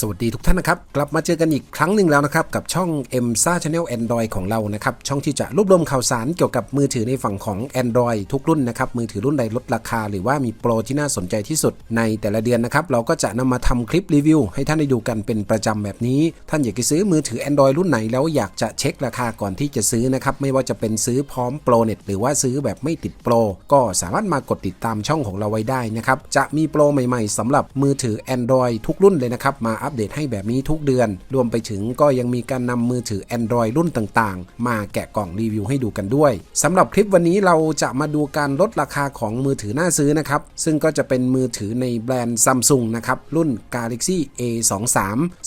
สวัสดีทุกท่านนะครับ กลับมาเจอกันอีกครั้งหนึ่งแล้วนะครับ กับช่อง m s a Channel Android ของเรานะครับ ช่องที่จะรวบรวมข่าวสารเกี่ยวกับมือถือในฝั่งของ Android ทุกรุ่นนะครับ มือถือรุ่นใดลดราคา หรือว่ามีโปรที่น่าสนใจที่สุดในแต่ละเดือนนะครับ เราก็จะนำมาทำคลิปรีวิว ให้ท่านได้ดูกันเป็นประจำแบบนี้ ท่านอยากจะซื้อมือถือ Android รุ่นไหนแล้วอยากจะเช็คราคาก่อนที่จะซื้อนะครับไม่ว่าจะเป็นซื้อพร้อมโปรเน็ตหรือว่าซื้อแบบไม่ติดโปรก็สามารถมากดติดตามช่องของเราไว้ได้นะครับจะมีโปรใหม่ ๆสำหรับมือถือ Android ทุกรุ่นเลยนะครับมาอัปเดตให้แบบนี้ทุกเดือน รวมไปถึงก็ยังมีการนำมือถือ Android รุ่นต่างๆ มาแกะกล่องรีวิวให้ดูกันด้วยสำหรับคลิปวันนี้เราจะมาดูการลดราคาของมือถือหน่าซื้อนะครับ ซึ่งก็จะเป็นมือถือในแบรนด์ Samsung นะครับ รุ่น Galaxy A23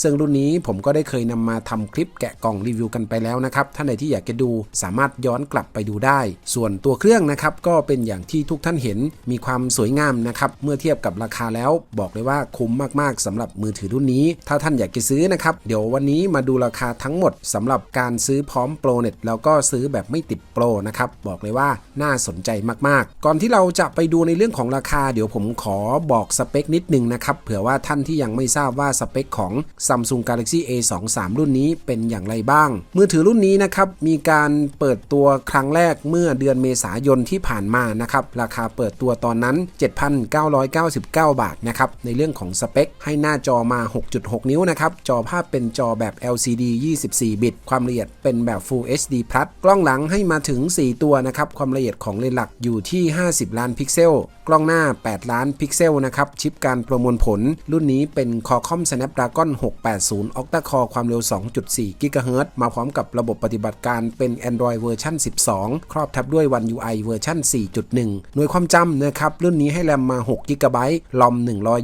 ซึ่งรุ่นนี้ผมก็ได้เคยนำมาทำคลิปแกะกล่องรีวิวกันไปแล้วนะครับ ท่านใดที่อยากจะดูสามารถย้อนกลับไปดูได้ ส่วนตัวเครื่องนะครับก็เป็นอย่างที่ทุกท่านเห็นมีความสวยงามนะครับ เมื่อเทียบกับราคาแล้วบอกเลยว่าคุ้มมากๆสำหรับมือถือรุ่นนี้ถ้าท่านอยากจะซื้อนะครับ เดี๋ยววันนี้มาดูราคาทั้งหมดสำหรับการซื้อพร้อมโปรเน็ตแล้วก็ซื้อแบบไม่ติดโปรนะครับบอกเลยว่าน่าสนใจมากๆ ก่อนที่เราจะไปดูในเรื่องของราคา เดี๋ยวผมขอบอกสเปคนิดนึงนะครับเผื่อว่าท่านที่ยังไม่ทราบว่าสเปคของ Samsung Galaxy A23 รุ่นนี้เป็นอย่างไรบ้าง มือถือรุ่นนี้นะครับมีการเปิดตัวครั้งแรกเมื่อเดือนเมษายนที่ผ่านมานะครับราคาเปิดตัวตอนนั้น 7,999 บาทนะครับในเรื่องของสเปคให้หน้าจอมา6.6นิ้วนะครับ จอภาพเป็นจอแบบ LCD 24 บิต ความละเอียดเป็นแบบ Full HD Plus กล้องหลังให้มาถึง 4 ตัวนะครับ ความละเอียดของเลนส์หลักอยู่ที่ 50 ล้านพิกเซล กล้องหน้า 8 ล้านพิกเซลนะครับ ชิปการประมวลผล รุ่นนี้เป็น Qualcomm Snapdragon 680 Octa Core ความเร็ว 2.4 GHz มาพร้อมกับระบบปฏิบัติการเป็น Android เวอร์ชัน12 ครอบทับด้วย One UI เวอร์ชัน4.1 หน่วยความจำนะครับ รุ่นนี้ให้แรมมา6 GB ลอม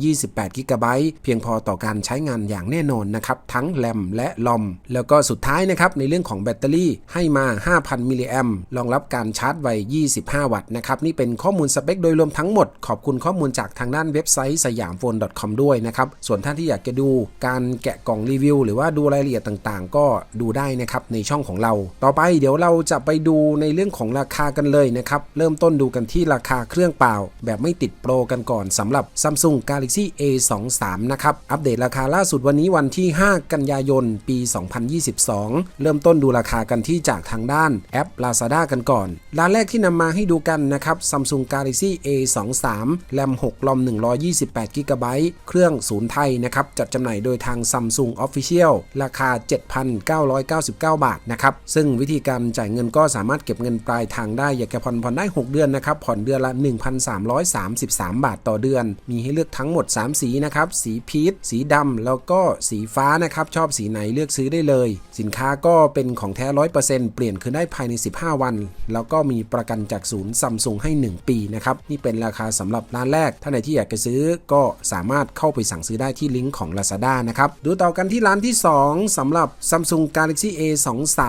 128 GB เพียงพอต่อการใช้งานอย่างแน่นอนนะครับทั้งแรมและลอม แล้วก็สุดท้ายนะครับในเรื่องของแบตเตอรี่ให้มา 5,000 มิลลิแอมรองรับการชาร์จไว 25 วัตต์นะครับนี่เป็นข้อมูลสเปคโดยรวมทั้งหมด ขอบคุณข้อมูลจากทางด้านเว็บไซต์สยามโฟน .com ด้วยนะครับส่วนท่านที่อยากจะดูการแกะกล่องรีวิว หรือว่าดูรายละเอียดต่างๆ ก็ดูได้นะครับในช่องของเรา ต่อไปเดี๋ยวเราจะไปดูในเรื่องของราคากันเลยนะครับเริ่มต้นดูกันที่ราคาเครื่องเปล่า แบบไม่ติดโปรกันก่อนสำหรับ Samsung Galaxy A23 นะครับอัปเดตราคาล่าสุดวันนี้วันที่ 5 กันยายน ปี 2022 เริ่มต้นดูราคากันที่จากทางด้านแอป Lazada กันก่อน ร้านแรกที่นำมาให้ดูกันนะครับ Samsung Galaxy A23 แรม6ลอม 128 g b เครื่องศูนย์ไทยนะครับ จัดจำหน่ายโดยทาง Samsung Official ราคา 7,999 บาทนะครับ ซึ่งวิธีการจ่ายเงินก็สามารถเก็บเงินปลายทางได้ อยากจะผ่อนผ่อนได้ 6 เดือนนะครับ ผ่อนเดือนละ 1,333 บาทต่อเดือน มีให้เลือกทั้งหมด 3 สีนะครับ สีพีช สีดำแล้วก็สีฟ้านะครับ ชอบสีไหนเลือกซื้อได้เลย สินค้าก็เป็นของแท้ 100%เปลี่ยนคืนได้ภายใน 15 วัน แล้วก็มีประกันจากศูนย์ซัมซุงให้ 1 ปีนะครับ นี่เป็นราคาสำหรับร้านแรก ถ้าไหนที่อยากจะซื้อก็สามารถเข้าไปสั่งซื้อได้ที่ลิงก์ของ Lazada นะครับ ดูต่อกันที่ร้านที่ 2สำหรับ Samsung Galaxy A23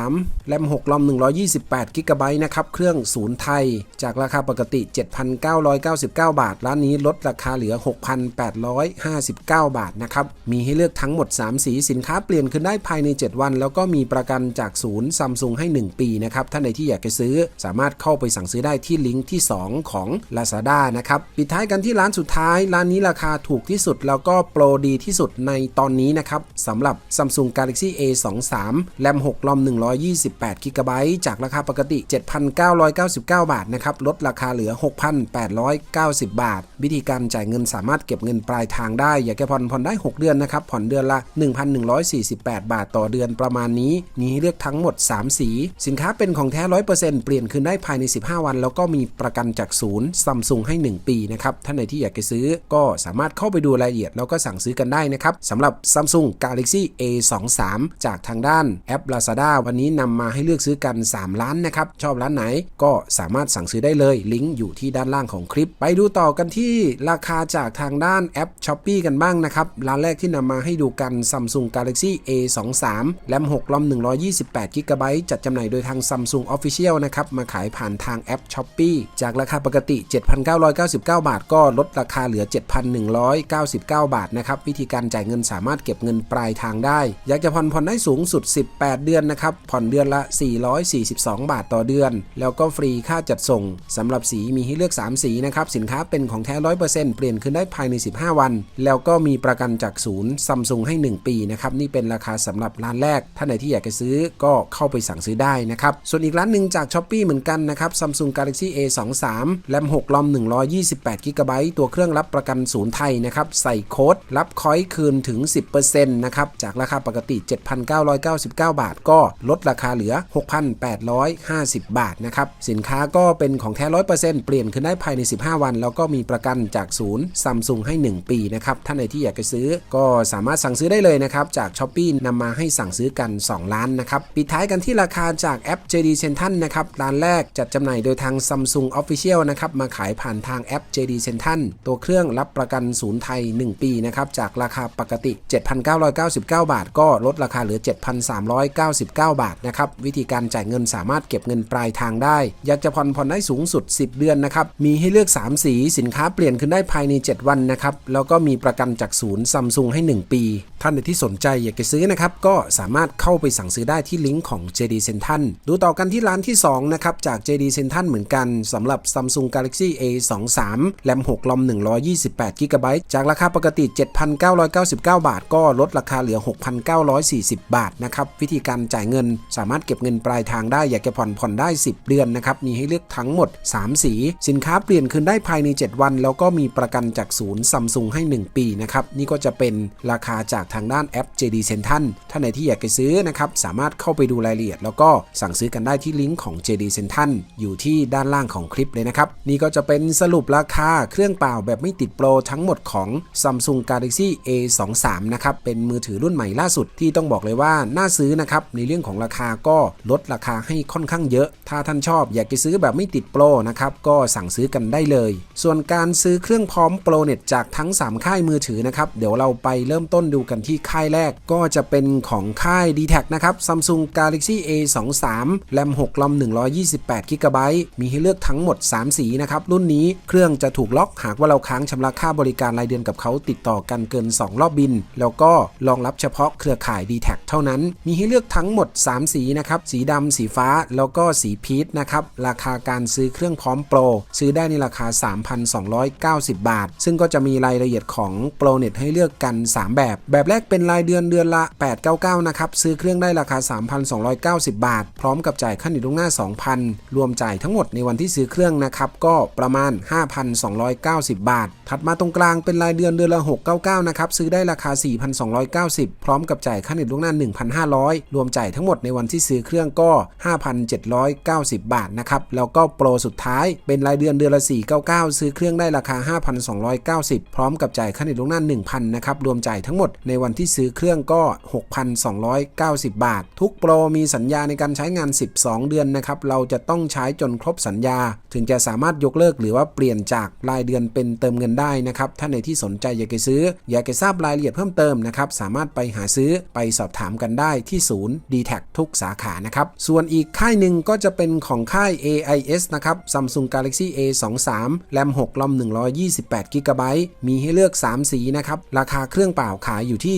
แรม6ลอม128 g b นะครับ เครื่องศูนย์ไทย จากราคาปกติ 7,999 บาท ร้านนี้ลดราคาเหลือ 6,859 บาทนะครับ มีให้เลือกทั้งหมด 3 สีสินค้าเปลี่ยนขึ้นได้ภายใน 7 วัน แล้วก็มีประกันจากศูนย์ซัมซุงให้ 1 ปีนะครับท่านใดที่อยากจะซื้อ สามารถเข้าไปสั่งซื้อได้ที่ลิงก์ที่ 2 ของ Lazada นะครับปิดท้ายกันที่ร้านสุดท้ายร้านนี้ราคาถูกที่สุด แล้วก็โปรดีที่สุดในตอนนี้นะครับสำหรับ Samsung Galaxy A23 แรม6ลอม128 g b จากราคาปกติ 7,999 บาทนะครับลดราคาเหลือ 6,890 บาท วิธีการจ่ายเงินสามารถเก็บเงินปลายทางได้ อยากจะผ่อนผ่อนได้ 6 เดือนนะครับครับผ่อนเดือนละ 1,148 บาทต่อเดือนประมาณนี้ มีให้เลือกทั้งหมด 3 สี สินค้าเป็นของแท้ 100%เปลี่ยนคืนได้ภายใน 15 วัน แล้วก็มีประกันจากศูนย์ซัมซุงให้ 1 ปีนะครับท่านใดที่อยากจะซื้อก็สามารถเข้าไปดูรายละเอียด แล้วก็สั่งซื้อกันได้นะครับสำหรับ Samsung Galaxy A23 จากทางด้านแอป Lazada วันนี้นำมาให้เลือกซื้อกัน 3 ล้านนะครับชอบร้านไหนก็สามารถสั่งซื้อได้เลยลิงก์อยู่ที่ด้านล่างของคลิป ไปดูต่อกันที่ราคาจากทางด้านแอป s h o p e e กันบ้างนะครับร้านแรกที่นำมาให้ดูกัน Samsung Galaxy A23 แรม6ลอม128 g b จัดจำหน่ายโดยทาง Samsung Official นะครับ มาขายผ่านทางแอป s h o p e e จากราคาปกติ 7,999 บาท ก็ลดราคาเหลือ 7,199 บาทนะครับ วิธีการจ่ายเงินสามารถเก็บเงินปลายทางได้ อยากจะผ่อนผ่อนได้สูงสุด 18 เดือนนะครับ ผ่อนเดือนละ 442 บาทต่อเดือน แล้วก็ฟรีค่าจัดส่งสำหรับสีมีให้เลือก 3 สีนะครับ สินค้าเป็นของแท้ 100%เปลี่ยนขึ้นได้ภายใน 15 วัน แล้วก็มีประกันจากศูนย์ย์ซัมซุงให้ 1 ปีนะครับนี่เป็นราคาสำหรับร้านแรก ท่านไหนที่อยากจะซื้อก็เข้าไปสั่งซื้อได้นะครับ ส่วนอีกร้านหนึ่งจาก s h อ p e e เหมือนกันนะครับ Samsung Galaxy A23 แรม6ลอม128 g b ตัวเครื่องรับประกันศูนย์ไทยนะครับ ใส่โค้ด รับคอยคืนถึง 10%นะครับ จากราคาปกติ 7,999 บาท ก็ลดราคาเหลือ 6,850 บาทนะครับ สินค้าก็เป็นของแท้ 100%เปลี่ยนขึ้นได้ภายใน 15 วัน แล้วก็มีประกันจากศูนย์ซัมซุงให้ 1 ปีนะครับ ท่านไหนที่อยากจะซื้อก็สามารถสั่งซื้อได้เลยนะครับจาก s h อ p e e นำมาให้สั่งซื้อกัน 2 ล้านนะครับปิดท้ายกันที่ราคาจากแอป JD Central นะครับร้านแรกจัดจำหน่ายโดยทาง Samsung Official นะครับมาขายผ่านทางแอป JD Central ตัวเครื่องรับประกันศูนย์ไทย 1 ปีนะครับจากราคาปกติ 7,999 บาท ก็ลดราคาเหลือ 7,399 บาทนะครับวิธีการจ่ายเงินสามารถเก็บเงินปลายทางได้ อยากจะผ่อนผ่อนได้สูงสุด 10 เดือนนะครับมีให้เลือก 3 สีสินค้าเปลี่ยนขึ้นได้ภายใน 7 วันนะครับแล้วก็มีประกันจากศูนย์ซัมซุงให้1 ปี ท่านใดที่สนใจอยากจะซื้อนะครับ ก็สามารถเข้าไปสั่งซื้อได้ที่ลิงก์ของ JD Central ดูต่อกันที่ร้านที่ 2 นะครับ จาก JD Central เหมือนกันสำหรับ Samsung Galaxy A23 แรม6ลอม128 g b จากราคาปกติ 7,999 บาท ก็ลดราคาเหลือ 6,940 บาทนะครับ วิธีการจ่ายเงินสามารถเก็บเงินปลายทางได้ อยากจะผ่อนผ่อนได้ 10 เดือนนะครับ มีให้เลือกทั้งหมด 3 สี สินค้าเปลี่ยนคืนได้ภายใน 7 วัน แล้วก็มีประกันจากศูนย์ซัมซุงให้ 1 ปีนะครับ นี่ก็จะเป็นราคาจากทางด้านแอป JD Central ท่านไหนที่อยากจะซื้อนะครับสามารถเข้าไปดูรายละเอียด แล้วก็สั่งซื้อกันได้ที่ลิงก์ของ JD Central อยู่ที่ด้านล่างของคลิปเลยนะครับ นี่ก็จะเป็นสรุปราคาเครื่องเปล่าแบบไม่ติดโปรทั้งหมดของ Samsung Galaxy A23 นะครับเป็นมือถือรุ่นใหม่ล่าสุดที่ต้องบอกเลยว่าน่าซื้อนะครับในเรื่องของราคาก็ลดราคาให้ค่อนข้างเยอะ ถ้าท่านชอบอยากจะซื้อแบบไม่ติดโปรนะครับก็สั่งซื้อกันได้เลย ส่วนการซื้อเครื่องพร้อมโปรเน็ตจากทั้ง 3 ค่ายมือถือนะครับเดี๋ยวเราไปเริ่มต้นดูกันที่ค่ายแรกก็จะเป็นของค่าย d t แทนะครับ Samsung Galaxy A23 แรม6ลอม128 g b มีให้เลือกทั้งหมด 3 สีนะครับ รุ่นนี้เครื่องจะถูกล็อกหากว่าเราค้างชำระค่าบริการรายเดือนกับเขาติดต่อกันเกิน 2 รอบบิน แล้วก็รองรับเฉพาะเครือข่าย d t แทเท่านั้น มีให้เลือกทั้งหมด 3 สีนะครับ สีดำสีฟ้าแล้วก็สีพีชนะครับ ราคาการซื้อเครื่องพร้อมโปรซื้อได้ในราคา 3,290 บาท ซึ่งก็จะมีรายละเอียดของโปรเน็ตให้เลือกกัน 3 แบบ แบบแรกเป็นรายเดือนเดือนละ 899 นะครับ ซื้อเครื่องได้ราคา 3,290 บาท พร้อมกับจ่ายค่าหนีล่วงหน้า 2,000 รวมจ่ายทั้งหมดในวันที่ซื้อเครื่องนะครับ ก็ประมาณ 5,290 บาท ถัดมาตรงกลางเป็นรายเดือนเดือนละ 699 นะครับ ซื้อได้ราคา 4,290 พร้อมกับจ่ายค่าหนีล่วงหน้า 1,500 รวมจ่ายทั้งหมดในวันที่ซื้อเครื่องก็ 5,790 บาทนะครับ แล้วก็โปรสุดท้ายเป็นรายเดือนเดือนละ 499 ซื้อเครื่องได้ราคา 5,290 พร้อมกับจ่ายค่าหนีล่วงหน้า 1,000 นะครับ รวมจ่ายทั้งหมดในวันที่ซื้อเครื่องก็ 6,290 บาท ทุกโปรมีสัญญาในการใช้งาน 12 เดือนนะครับ เราจะต้องใช้จนครบสัญญา ถึงจะสามารถยกเลิกหรือว่าเปลี่ยนจากรายเดือนเป็นเติมเงินได้นะครับ ถ้าในที่สนใจอยากจะซื้อ อยากจะทราบรายละเอียดเพิ่มเติมนะครับ สามารถไปหาซื้อไปสอบถามกันได้ที่ศูนย์ d t แททุกสาขานะครับ ส่วนอีกค่ายหนึ่งก็จะเป็นของค่าย AIS นะครับ Samsung Galaxy A23 แรม6ลอม128 g b มีให้เลือก 3 สีนะครับ ราคาเครื่องเปล่าขายอยู่ที่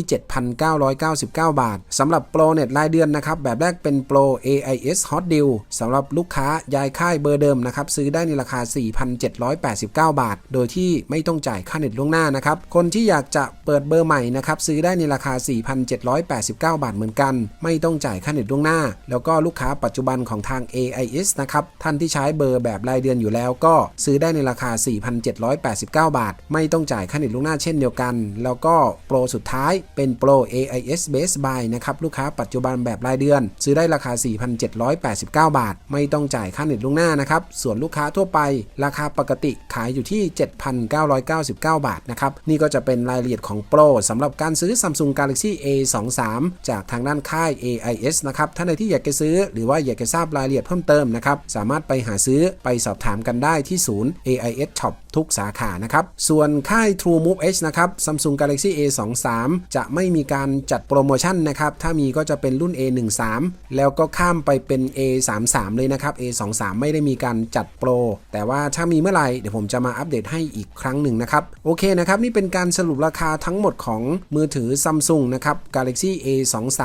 7,999 บาทสำหรับโปรเน็ตรายเดือนนะครับแบบแรกเป็นโปร AIS Hot Deal สำหรับลูกค้ายายค่ายเบอร์เดิมนะครับซื้อได้ในราคา 4,789 บาท โดยที่ไม่ต้องจ่ายค่าเน็ตล่วงหน้านะครับคนที่อยากจะเปิดเบอร์ใหม่นะครับซื้อได้ในราคา 4,789 บาทเหมือนกัน ไม่ต้องจ่ายค่าเน็ตล่วงหน้า แล้วก็ลูกค้าปัจจุบันของทาง AIS นะครับท่านที่ใช้เบอร์แบบรายเดือนอยู่แล้วก็ซื้อได้ในราคา 4,789 บาท ไม่ต้องจ่ายค่าเน็ตล่วงหน้าเช่นเดียวกัน แล้วก็โปรสุดท้ายเป็นโปร AIS Base Buy นะครับลูกค้าปัจจุบันแบบรายเดือน ซื้อได้ราคา 4,789 บาท ไม่ต้องจ่ายค่าเน็ตล่วงหน้านะครับ ส่วนลูกค้าทั่วไป ราคาปกติขายอยู่ที่ 7,999 บาทนะครับ นี่ก็จะเป็นรายละเอียดของโปรสำหรับการซื้อ Samsung Galaxy A23 จากทางด้านค่าย AIS นะครับท่านใดที่อยากจะซื้อหรือว่าอยากจะทราบรายละเอียดเพิ่มเติมนะครับสามารถไปหาซื้อไปสอบถามกันได้ที่ศูนย์ AIS Shop ทุกสาขานะครับส่วนค่าย True Move H นะครับ Samsung Galaxy A23 จะไม่มีการจัดโปรโมชั่นนะครับ ถ้ามีก็จะเป็นรุ่น A13 แล้วก็ข้ามไปเป็น A33 เลยนะครับ A23 ไม่ได้มีการจัดโปร แต่ว่าถ้ามีเมื่อไหร่เดี๋ยวผมจะมาอัปเดตให้อีกครั้งหนึ่งนะครับ โอเคนะครับ นี่เป็นการสรุปราคาทั้งหมดของมือถือ Samsung นะครับ Galaxy A23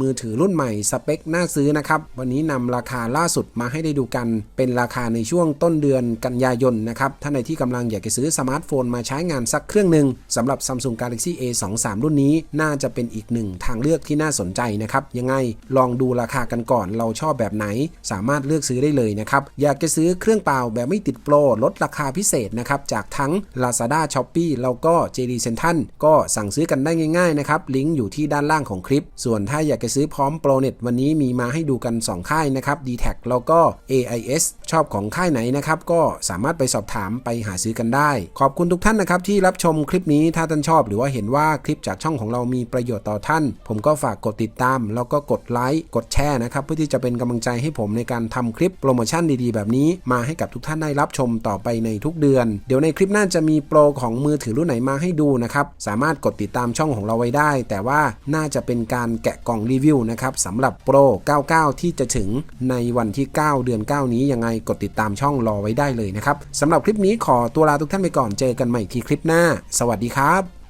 มือถือรุ่นใหม่สเปคน่าซื้อนะครับ วันนี้นำราคาล่าสุดมาให้ได้ดูกัน เป็นราคาในช่วงต้นเดือนกันยายนนะครับท่านในที่กำลังอยากจะซื้อสมาร์ทโฟนมาใช้งานสักเครื่องหนึ่งสำหรับ Samsung Galaxy A23 รุ่นนี้นี้น่าจะเป็นอีกหนึ่งทางเลือกที่น่าสนใจนะครับ ยังไงลองดูราคากันก่อนเราชอบแบบไหน สามารถเลือกซื้อได้เลยนะครับ อยากจะซื้อเครื่องเปล่าแบบไม่ติดโปรลดราคาพิเศษนะครับ จากทั้ง Lazada Shopee แล้วก็ JD Central ก็สั่งซื้อกันได้ง่ายๆนะครับลิงก์อยู่ที่ด้านล่างของคลิป ส่วนถ้าอยากจะซื้อพร้อมโปรเน็ตวันนี้มีมาให้ดูกัน 2 ค่ายนะครับ d t แทแล้วก็ AIS ชอบของค่ายไหนนะครับก็สามารถไปสอบถามไปหาซื้อกันได้ ขอบคุณทุกท่านนะครับที่รับชมคลิปนี้ถ้าท่านชอบหรือว่าเห็นว่าคลิปจากช่องของเรามีประโยชน์ต่อท่าน ผมก็ฝากกดติดตาม แล้วก็กดไลค์กดแชร์นะครับเพื่อที่จะเป็นกำลังใจให้ผมในการทำคลิปโปรโมชั่นดีๆ แบบนี้ มาให้กับทุกท่านได้รับชมต่อไปในทุกเดือน เดี๋ยวในคลิปหน้าจะมีโปรของมือถือรุ่นไหนมาให้ดูนะครับสามารถกดติดตามช่องของเราไว้ได้ แต่ว่าน่าจะเป็นการแกะกล่องรีวิวนะครับสำหรับโปร 99 ที่จะถึงในวันที่ 9 เดือน 9 นี้ยังไงกดติดตามช่องรอไว้ได้เลยนะครับสำหรับคลิปนี้ขอตัวลาทุกท่านไปก่อนเจอกันใหม่ที่คลิปหน้า สวัสดีครับ